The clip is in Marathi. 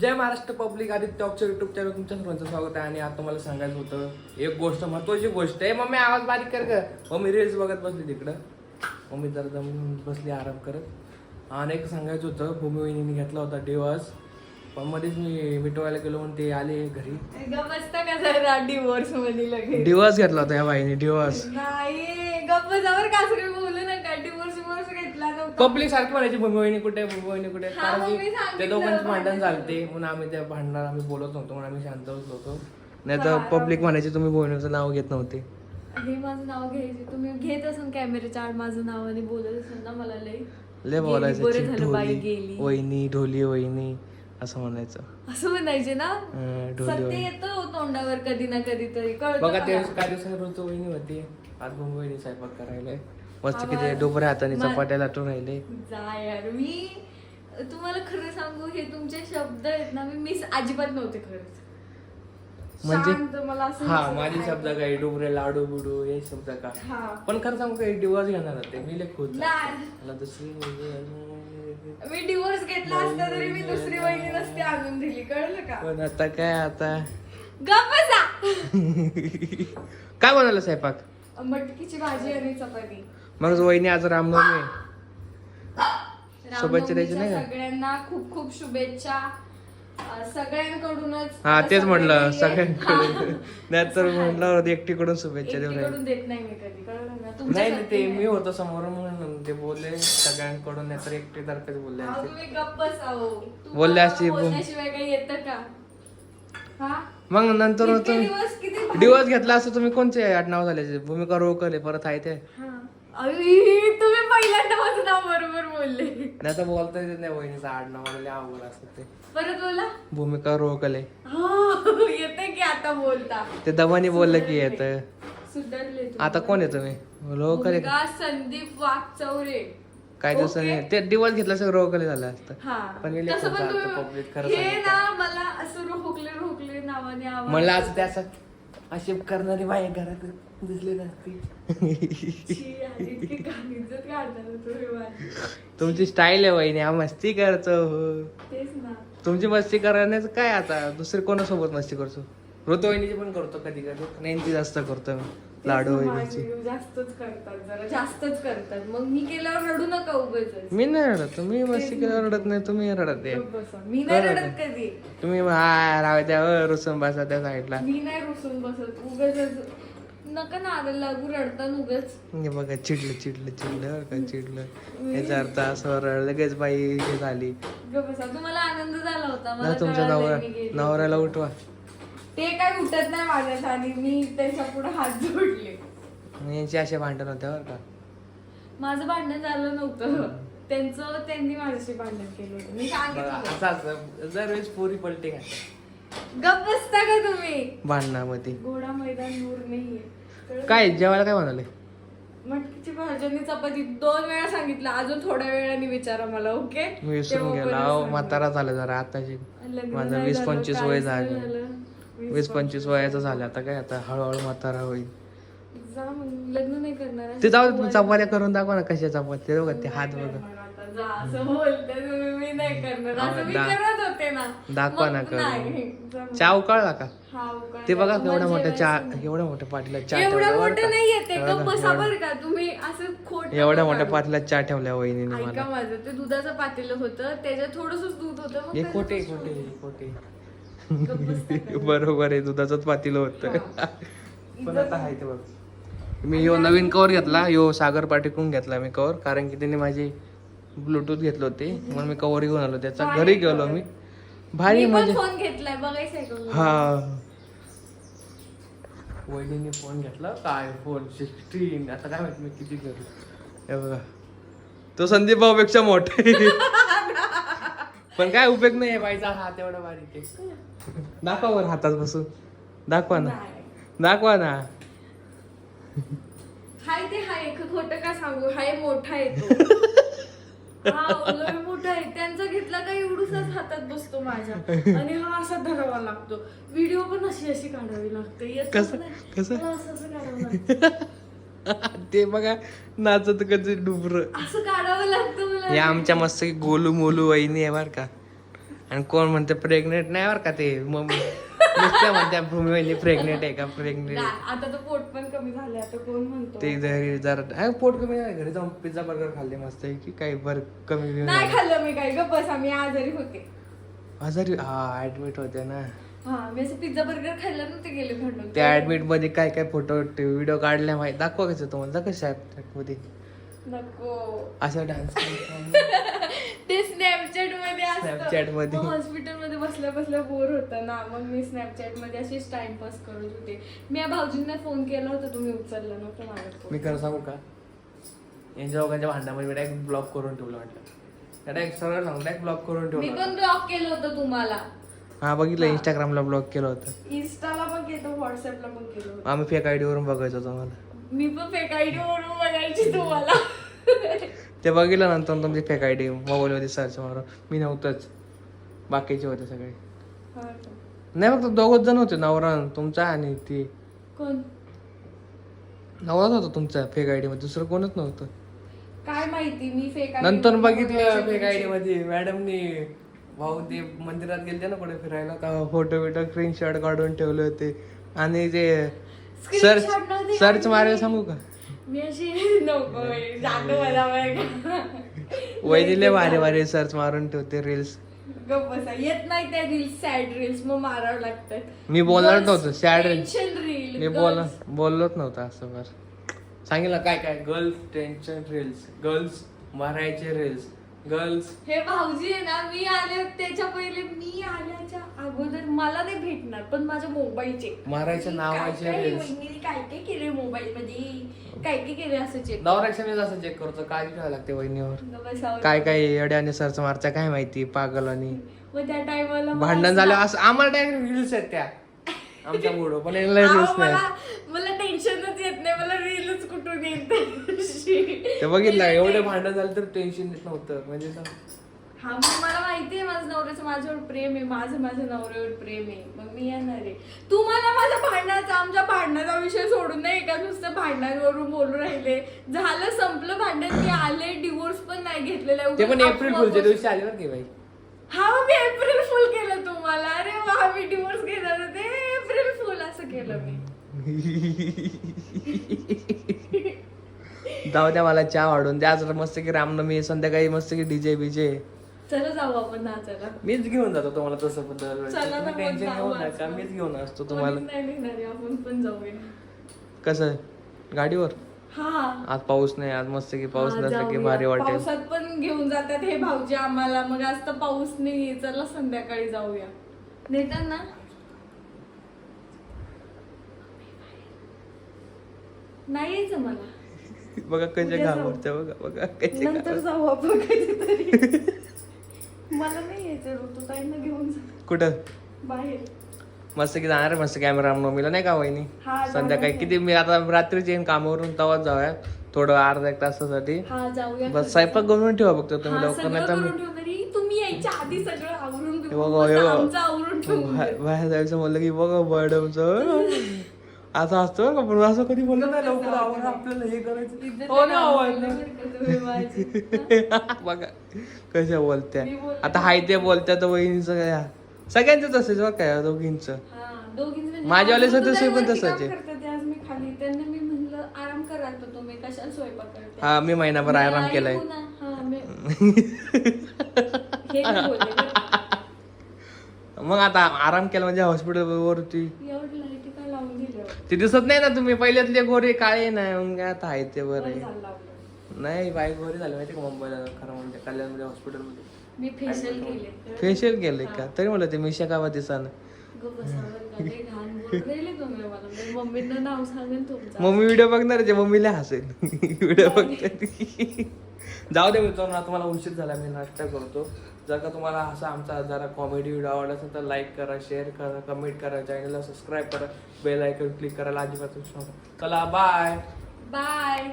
जय महाराष्ट्र पब्लिक आदित्य ऑक्चर युट्यूब चॅनल तुमच्या सर्वांचं स्वागत आहे. आणि आता तुम्हाला सांगायचं होतं एक गोष्ट महत्वाची गोष्ट आहे. मम्मी आवाज बारीक कर ग. मम्मी रील्स बघत बसली तिकडं. मम्मी जरा जमून बसली आराम करत. आणि एक सांगायचं होतं भूमी वहिनीने घेतला होता दिवस पण मध्येच मी मिटवायला गेलो म्हणून ते आले घरी. का डिवोर्समध्ये घेतला होता या बाईने दिवस नाही गप्प जावर कासरे पब्लिक सारखी म्हणायची भूमी वहिनी कुठे भूमी वहिनी कुठे? हा, कारण मग मी की सांगितलं ते दोघांचं भांडण भांडण झालते म्हणून आम्ही त्या भांडणार आम्ही बोलत नव्हतो. म्हणून आम्ही शांत बसलो होतो. नाही तर पब्लिक म्हणायची तुम्ही बहिणीचं नाव घेत नव्हते. हे माझं नाव घ्यायचे. तुम्ही घेत असून कॅमेऱ्याच्या आड माझं नाव आणि बोलत असाल ना मला लई. लय गेली, बोलायचं बरं चिक झालं बाई ढोली गेली. वहिनी ढोली वहिनी असं म्हणायचं. असं म्हणायचे ना? अं, ढोली सत्य वहिनी. येतं हो तोंडावर कधी ना कधी तरी. कळतं बघा ते मला. दिवसांनी रोज वहिनी होती. आज भूमी वहिनी स्वयंपाक करायला मस्त किती डोबऱ्या हाताने मा- चपाट्या लाटून राहिले. जा यार मी तुम्हाला खरं सांगू हे तुमचे शब्द आहेत ना मी मिस अजिबात नव्हते खरंच. म्हणजे? मला असं हा माझे. शब्द काय डोबरे लाडू बुडू हे शब्द का? पण खरं सांगू काही दिवस घेणार होते. मी लय. मला दुसरी मी डिवोर्स घेतला असता तरी मी दुसरी वहिनी नसते आणून दिली कळलं का? पण आता काय आता? गप्प बसा. काय बनवलं स्वयंपाक? मटकीची भाजी आणि चपाती. मग वहिनी आज रामनवमी आहे. शुभेच्छा द्यायची नाही का? सगळ्यांना खूप खूप शुभेच्छा. सगळ्यांकडूनच हा तेच म्हटलं सगळ्यांकडून. नाहीतर म्हटलं एकटीकडून शुभेच्छा देऊ देत नाही मी कधी कळलं ना? नाही नाही, ते नाही. मी होतो समोर म्हणून ते बोलले सगळ्यांकडून नाहीतर एकटी तर्फेच बोलले अहो, असते. तुम्ही. तुम्हाला बोलले असते, बोल- बोलण्याशिवाय काही येतं का? हा? मग नंतर इतके दिवस किती भारी- दिवस घेतला असं तुम्ही कोणचे आडनाव झाले? भूमिका रोकले परत आहे ते. हा. तुम्ही पहिल्यांदा माझं नाव बरोबर बोलले. नाही तर बोलता येत नाही वहिनीचं आडनाव लय अवघड असतं ते. परत बोला. भूमिका रोकले. हो येते की आता बोलता? ते दमानी बोललं की येत सुधारले तुम्ही. आता कोण आहे तुम्ही? रोकले संदीप वाघचौरे काय दिवसांनी ते दिवस घेतला सगळं रोकले झालं असतं. हा. पण मी लय तसं पण खोटं आता public खरं तुम्ही हे सांगितलं. ना मला असं रोखले रोखले नावाने आवाज मला असं ते असं अशी करणारी बाई घरात दिसली नसती. तुमची स्टाईल आहे वहिनी हा मस्ती करतो. हो. तेच ना. तुमची मस्ती करण्याचं काय आता? दुसरे कोणासोबत मस्ती करतो? ऋतू वहिनीची पण करतो कधी कधी. नेहमी जास्त करतो. मी लाडू वहिनीची जास्तच करतात जरा जास्तच करतात. मग मी केल्यावर रडू नका उगाच मी नाही रडत. तुम्ही मस्ती केल्यावर रडत नाही तुम्ही रडत आहे. मी नाही. रडत कधी? तुम्ही हा राव द्या हो, रुसून बसा त्या साईडला. मी नाही रुसून बसत. उगाच नका ना लागू रडता उगाच. हे बघा चिडलं चिडलं चिडलं बरं का चिडलं याचा अर्थ असं रड लगेच बाई हे झाली. बसा. तुम्हाला आनंद झाला होता. मला तुमच्या कळालंय नवरा मी गेली. नवऱ्याला उठवा. ते काय उठत नाही माझ्यात आणि मी त्याच्या पुढे हात जोडले. यांची असे भांडण होते बरं का? माझं भांडण झालं नव्हतं. त्यांचं त्यांनी माझ्याशी भांडण केलं होतं. मी बघा, सांगितलं असं असं दरवेळेस पोरी पलटी घालतात गप्प बसता का तुम्ही? भांडणामध्ये. घोडा मैदान मूर नाहीये. कळलं? काय जेवायला काय म्हणाले मटकीची भाजी आणि चपाती दोन वेळा सांगितलं. अजून थोड्या वेळाने विचारा मला ओके? मी विसरून गेला. अहो म्हातारा झालं जरा आताची माझं वीस पंचवीस वय झालं. वीस पंचवीस वयाचं झालं आता काय आता हळूहळू म्हातारा होईल जा मग लग्न नाही करणार ते जाऊ दे, तुम्ही चपात्या करून दाखवा ना कशा चपात्या ते बघा ते हात बघा आता जा असं बोलते तुम्ही मी नाही करणार असं मी दा- करत होते ना दाखवा मग ना करून. नाही. जा मग. चहा उकळला का हा. ते बघा केवढ्या मग मोठ्या चहा जेवायचं. एवढ्या मोठ्या पाटीला चहा एवढं ठेवला बरं मोठं का? नाही येते एवढं गप्प ना, बसा एवढं. बरं का तुम्ही असं खोट एवढ्या मोठ्या. पाटीला चहा ठेवल्या वहिनीने ऐका मला माझं ते दुधाचं पातेलं होतं त्याच्यात थोडस दूध होतं मग खोटे सोडलं. खोटे बरोबर आहे दुधाचंच पातील होत. हा. पण आता आहे ते बघ. मी यो नवीन कवर घेतला यो सागर पाटीकडून घेतला मी कवर कारण की त्याने माझे ब्लूटूथ घेतले होते म्हणून मी कवर घेऊन आलो त्याचा घरी गेलो. मी. भारी म्हणजे फोन घेतलाय मला? हा. वहिनीने फोन घेतला काय फोन सिक्स्टीन आता काय माहिती मी किती करू हे बघा. तो संदीप भाऊ पेक्षा मोठे पण काय उपयोग नाही बाईचा हात एवढा बारीक आहे. दाखवा वर हातात बसून. दाखवा ना. दाखवा ना. हाय ते हाय खोटं का सांगू? हाय मोठा आहे हा मोठा आहे. त्यांचा घेतला का एवढूसाच हातात बसतो माझ्या. आणि हा असा धरावा लागतो. व्हिडिओ पण अशी अशी काढावी लागते. कसं? असं असं काढावं लागतं. ते बघा नाचत कधी डुबर. असं काढावं लागतं मला. हे आमच्या मस्त गोलू मोलू वहिनी आहे बर का. आणि कोण म्हणते प्रेग्नेंट नाही बरं का ते? मम्मी नुसत्या म्हणत्या भूमी वहिनी प्रेग्नेंट आहे का? प्रेग्नेंट ना, आता तर पोट पण कमी झाले आता कोण म्हणतो? ते घरी जरा अरे पोट कमी घरी जाऊन पिझ्झा बर्गर खाल्ले मस्त आहे की काही बर कमी बिमी नाही. खाल्लं मी काही गप्पस आम्ही आजारी होते. आजारी? हा ऍडमिट होते ना. हा मी असं पिझ्झा बर्गर खाल्लं ना ते गेले भांडून. त्या ऍडमिटमध्ये काय काय फोटो व्हिडिओ काढल्या माहिती? दाखवा कसं तुम्हाला दाखव स्नॅपचॅटमध्ये? नको. असा डान्स ते स्नॅपचॅटमध्ये Snapchat मध्ये. हॉस्पिटलमध्ये बसल्या बसल्या बोर होतं ना. मग मी स्नॅपचॅटमध्ये अशीच टाइमपास करत होते. मी या भाऊजींना फोन केला होता तुम्ही उचलला नव्हतं माझा मी. खरं सांगू का? यांच्या दोघांच्या भांडणामध्ये मी डायरेक्ट ब्लॉक करून ठेवलं म्हटलं डायरेक्ट सरळ सांगू डायरेक्ट ब्लॉक करून मी ठेवलं पण ब्लॉक केलं होतं तुम्हाला. हा बघितलं. इंस्टाग्रामला ब्लॉक केलं होतं. इन्स्टाला पण केलं व्हॉट्सअपला पण केलं आम्ही फेक आयडी वरून बघायचो तुम्हाला. मी पण फेक आयडी वरून बघायची तुम्हाला. ते बघितलं नंतर तुमची फेक आयडी मोबाईल मध्ये सर्च मारून. मी नव्हतंच. बाकीचे होते सगळे. हा का? नाही फक्त दोघच जण होते नवरा तुमचा आणि ती. कोण? नवराच होता तुमचा फेक आयडी मध्ये दुसरं कोणच नव्हतं. काय माहिती मी फेक नंतर बघितलं फेक आयडी मध्ये मॅडमनी भाऊ ते मंदिरात गेलते ना कुठे फिरायला तेव्हा फोटो बिटो स्क्रीनशॉट काढून ठेवले होते. आणि ते सर्च सर्च. मारायला सांगू का? मी अशी नको जातो मला. वैदिले भारी भारी सर्च मारून ठेवते रील्स गप्प बसा. येत नाही त्या रील्स सॅड रील्स मग मारावं लागतात. मी बोलणार नव्हतो सॅड टेन्शन रील मी बोल बोललोच नव्हतं असं बरं. सांगितलं काय काय? गर्ल्स टेन्शन रील्स गर्ल्स मारायचे रील्स गर्ल्स हे भाऊजी आहे ना मी आले त्याच्या पहिले मी आल्याच्या अगोदर मला नाही भेटणार पण माझ्या मोबाईलचे. मारायच्या मी नावाचे काय reels. वहिनीने काय काय केले मोबाईल मध्ये काय काय केले असं चेक नवराक्षा मी असं चेक करतो काय ठेवायला लागते वहिनीवर? काय काय येड्याने सर्च मारच्या काय माहिती पागल आणि मग त्या टायमाला भांडण झालं असं आम्हाला डायरेक्ट रील्स आहेत त्या. आमच्या पुढं पण यांना रील्स नाही. मला ते बघितलं एवढे भांडण झालं तर टेन्शन नव्हतं. म्हणजे हा मग मला माहिती आहे माझं नवऱ्याचं माझ्यावर प्रेम आहे माझं माझ्या नवऱ्यावर प्रेम आहे. मग मी येणार आहे. तुम्हाला माझ्या भांडणाचा आमच्या भांडणाचा विषय सोडून नाही का नुसतं भांडणांवरून बोलून राहिले. झालं संपलं भांडण. मी आले डिवोर्स पण नाही घेतलेला. ते पण एप्रिल फुलच्या दिवशी आले ना की बाई. हा मी एप्रिल फुल केलं तुम्हाला. अरे वा मी डिवोर्स घेणार होते. एप्रिल फुल असं केलं मी. जाऊ द्या मला चहा वाढून द्या. आज मस्त की रामनवमी संध्याकाळी मस्त की डीजे बीजे. चला जाऊ आपण नाचायला मीच घेऊन जातो तुम्हाला तसं पण चला ना मग टेन्शन घेऊ नका. मीच घेऊन असतो तुम्हाला. कोणीच नाही निघणार आहे, आपण पण जाऊया. कसं गाडीवर? हा. आज पाऊस नाही आज मस्त की पाऊस हा, नसला की जाऊया. भारी वाटेल. पावसात पण घेऊन जातात हे भाऊजी आम्हाला. मग आज तर पाऊस नाही. चला संध्याकाळी जाऊया. नेतात ना? नाही यायचं मला. बघा कसे उद्या जाऊ. घाबरते बघा बघा कसे नंतर. जाऊ आपण कधीतरी मला नाही यायचं ऋतुताईंना घेऊन जा कुठं बाहेर मस्त की जाणार आहे मस्त कॅमेरा रामनवमीला नाही का वहिनी हा, संध्याकाळी. किती मी आता रात्रीच येईन कामावरून तेव्हाच जाऊया थोडं अर्धा एक तासासाठी हा जाऊया बस स्वयंपाक बनवून ठेवा फक्त तुम्ही लवकर नाही तर करून ठेव तरी तुम्ही यायच्या आधी सगळं आवरून हे घेऊ. बघा, हे बघा. आमचं आवरून ठेवून बाहेर दे. बाहेर जायचं म्हणलं की बघा मॅडमचं असं असतं का पण असं कधी बोललं नाही लवकर आवड आपल्याला हे करायचं. हो ना आवड माझी. बघा कशा बोलत्या. आता हाय ते बोलत्या तर वहिनीचं काय सगळ्यांचं तसंच बघ काय दोघींचं. हा, माझ्यावाले सदस्य ऋतुताई पण तसंच आहे. करतात ते, आज मी खाली. त्यांना मी म्हणलं आराम करा आता तुम्ही कशाला स्वयंपाक करते हा मी महिनाभर आराम केलाय. हा, हे. मग आता आराम केला म्हणजे हॉस्पिटल वरती एवढी लाइट काय लावून दिलं ते दिसत नाही ना तुम्ही पहिल्यातले गोरे काळे नाही मग काय आता आहे ते बरं. आहे. नाही बाईक गोरे झाले माहिती का मुंबईला खरं म्हणजे कल्याणमध्ये हॉस्पिटलमध्ये? मी फेशियल केले. फेशियल का? तरी म्हणलं ते मिशा गावा दिसानं? गं बसावं का लय घाण बोलून राहिले तुम्ही मला. मी मम्मींना नाव सांगेन तुमचं. मम्मी व्हिडिओ बघणार आहे मम्मीला हसेल. व्हिडिओ बघते जाऊ दे मित्रांनो आता तुम्हाला उशीर झाला मी नाश्ता करतो. जर का तुम्हाला असा आमचा जरा कॉमेडी व्हिडिओ आवडला असेल तर लाईक करा शेअर करा कमेंट करा चॅनलला सबस्क्राईब करा बेल आयकन क्लिक करायला अजिबात विसरू नका. चला बाय बाय